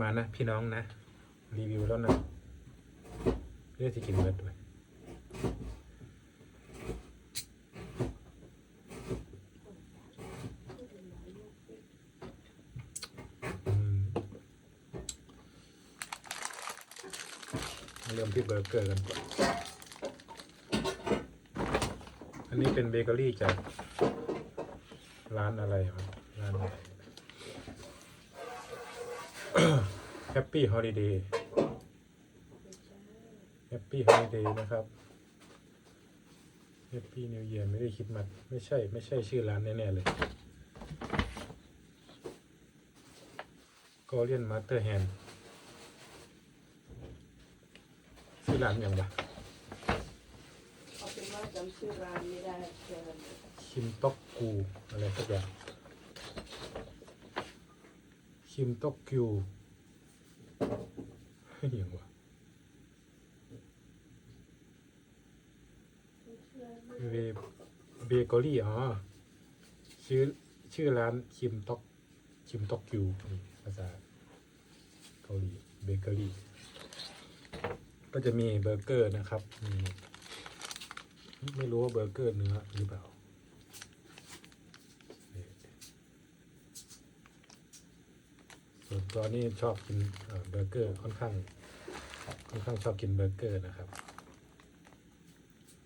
มานะ พี่น้องนะ รีวิวแล้วนะเรื่องที่กินเบิดด้วยมาเริ่มที่เบอร์เกอร์กันก่อน อันนี้เป็นเบเกอรี่จากร้านอะไรวะ แฮปปี้ฮอลิเดย์แฮปปี้ฮอลิเดย์นะครับแฮปปี้นิวเยียไม่ได้คิดมาไม่ใช่ ไม่ใช่ชื่อร้านแน่ ๆ เลยกอเลียนมาสเตอร์แฮนชื่อร้านอย่างวะเอาเป็นว่าจำชื่อร้านไม่ได้แค่นั้นเองคิมต็อกกู อะไรสักอย่าง คิมต็อกกิวอย่างวะเบเบเกอรี่อ๋อชื่อชื่อร้านคิมต็อกคิมต็อกกิวนี่ภาษาเกาหลีเบเกอรี่ ก็จะมีเบอร์เกอร์นะครับมีไม่รู้ว่าเบอร์เกอร์เนื้อหรือเปล่านี่ ส่วนตัวนี้ชอบกินเบอร์เกอร์ค่อนข้างค่อนข้างชอบกินเบอร์เกอร์นะครับ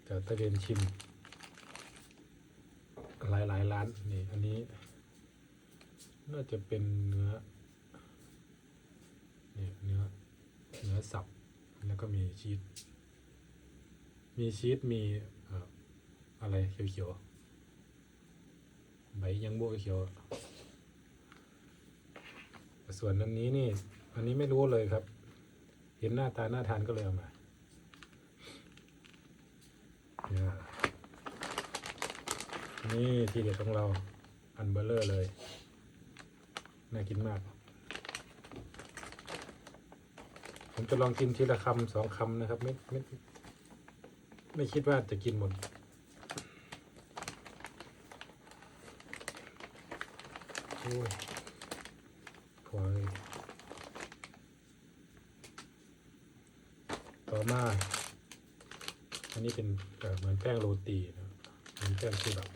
จะตะเวนชิม หลายหลายร้านนี่อันนี้ น่าจะเป็นเนื้อนี่เนื้อเนื้อสับ แล้วก็มีชีสมีชีสมีอะไรเขียวๆใบยังโบวเขียว ส่วนอันนี้นี่ อันนี้ไม่รู้เลยครับ เห็นหน้าตาน่าทานก็เลยเอามาเนี่ยนี่ทีเด็ดของเรา อันเบลเลอร์เลย น่ากินมาก ผมจะลองกินทีละคำสองคำนะครับ ไม่ไม่ไม่คิดว่าจะกินหมดโอ้ย พอเลยต่อมา อันนี้เป็นเหมือนแป้งโรตีนะเหมือนแป้งที่แบบ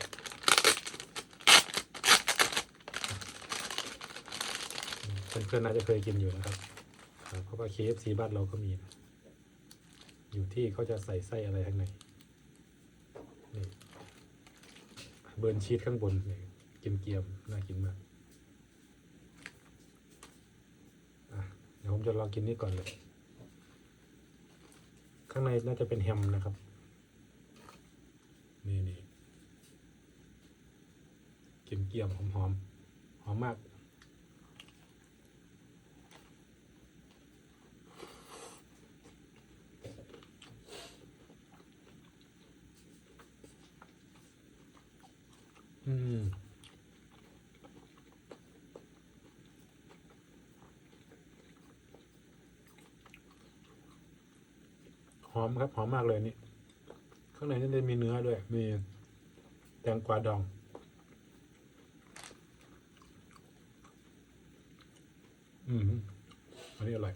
เพื่อนๆน่าจะเคยกินอยู่นะครับ เพราะว่า KFC บ้านเราก็มีนะอยู่ที่เขาจะใส่ไส้อะไรข้างในนี่เบิร์นชีสข้างบนนี่เกียมๆน่ากินมากอะเดี๋ยวผมจะลองกินนี่ก่อนเลย ข้างในน่าจะเป็นแฮมนะครับ นี่นี่กินเกียมหอมหอมหอมมาก อืม หอมครับ หอมมากเลยนี่ข้างในนี่จะมีเนื้อด้วย มีแตงกวาดอง อืมอันนี้อร่อย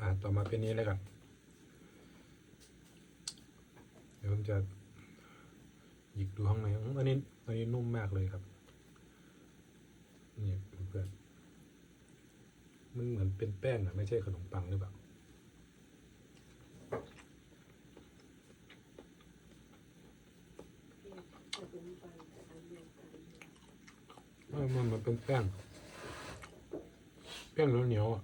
อ่า ต่อมาเป็นนี้แล้วกัน เดี๋ยวผมจะหยิกดูข้างในอันนี้อันนี้นุ่มมากเลยครับ นี่ มันเหมือนเป็นแป้งอะไม่ใช่ขนมปังหรือเปล่าจะเป็นไปแต่อันเดียวกันเออมันมันเป็นแป้งแป้งเหนียวๆอะ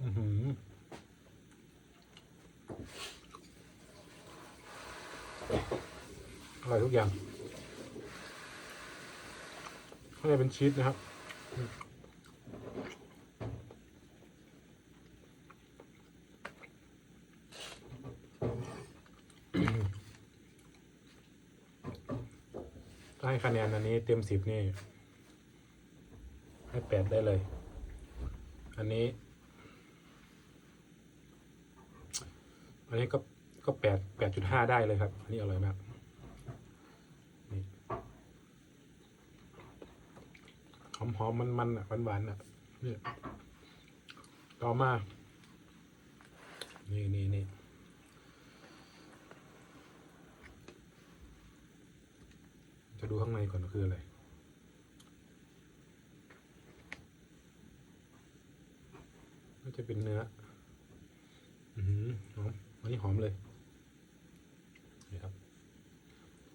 อือหืออ ร่อยทุกอย่างข้างในเป็นชีสนะครับถ้าให้คะแนนอันนี้เต็มสิบนี่ ให้แปดได้เลย อันนี้ อันนี้ก็ก็แปดแปดจุดห้าได้เลยครับ อันนี้อร่อยมาก นี่ห อมหอมมันมันๆอะหวานหวานๆอะนี่ต่อมา นี่นี่นี่จะดูข้างในก่อนว่าคืออะไรก็จะเป็นเนื้อ อือหือหอมอันนี้หอมเลยนี่ครับ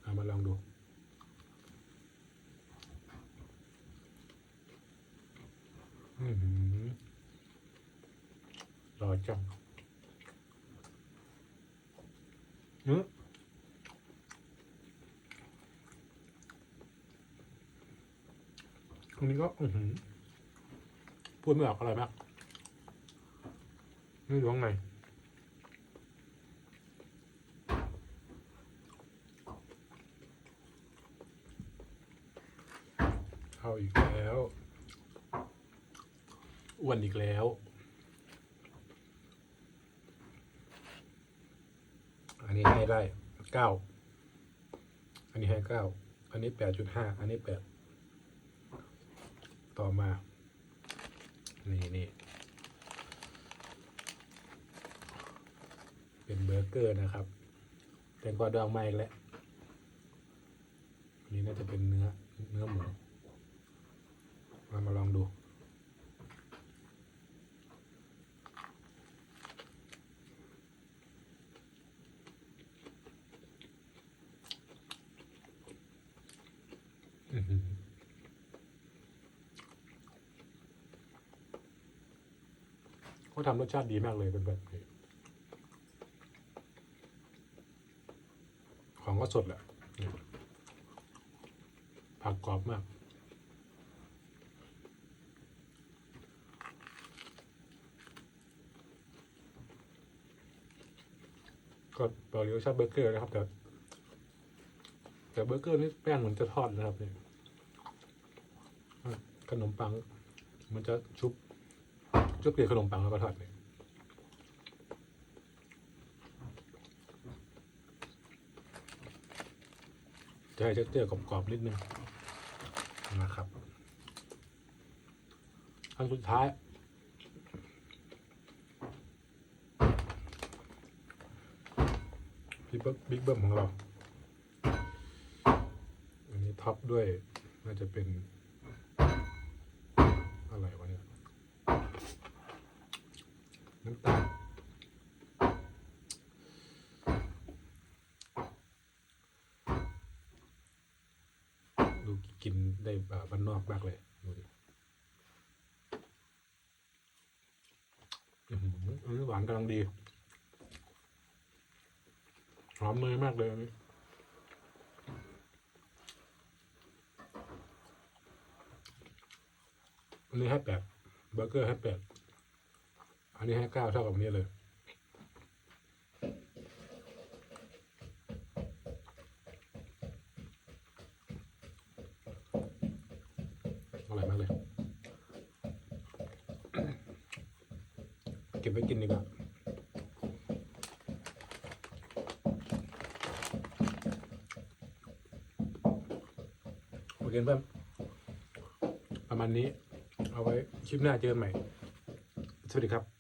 เอามาลองดู อือหือ รอจังเนื้อตรงนี้ก็อือหือพูดไม่ออกอร่อยมากนี่อยู่ข้างในเอาอีกแล้ว อ้วนอีกแล้ว อันนี้ให้ได้เก้า อันนี้ให้เก้า อันนี้แปดจุดห้า อันนี้แปด ต่อมา นี่นี่เป็นเบอร์เกอร์นะครับเป็นกวาดองมาอีกแล้วอันนี้น่าจะเป็นเนื้อเนื้อหมู มามาลองดู อื้อหือ เขาทำรสชาติดีมากเลยเป็นแบบนี้ของก็สดแหละผักกรอบมากก็บอกเลยว่าชอบเบอร์เกอร์นะครับแต่แต่เบอร์เกอร์นี่แป้งเหมือนจะทอดนะครับเนี่ย ขนมปัง มันจะชุบชุบเกลียขนมปังแล้วก็ทอดเนี่ยจะให้เท็กเจอร์กรอบๆนิดนึงนะครับอันสุดท้าย บิ๊กเบิ้มบิ๊กเบิ้มของเรา อันนี้ท็อปด้วยน่าจะเป็น อะไรวะเนี่ย น้ำตาลดูกินได้แบบบ้านนอกมากเลยดูดิอื้อหืออันนี้หวานกำลังดีหอมเนยมากเลยอันนี้อันนี้ให้แปดเบอร์เกอร์ให้แปด อันนี้ให้เก้าเท่ากับอันนี้เลยอร่อยมากเลย เก็บไว้กินดีกว่าโอเคเพื่อนประมาณนี้ เอาไว้คลิปหน้าเจอกันใหม่ สวัสดีครับ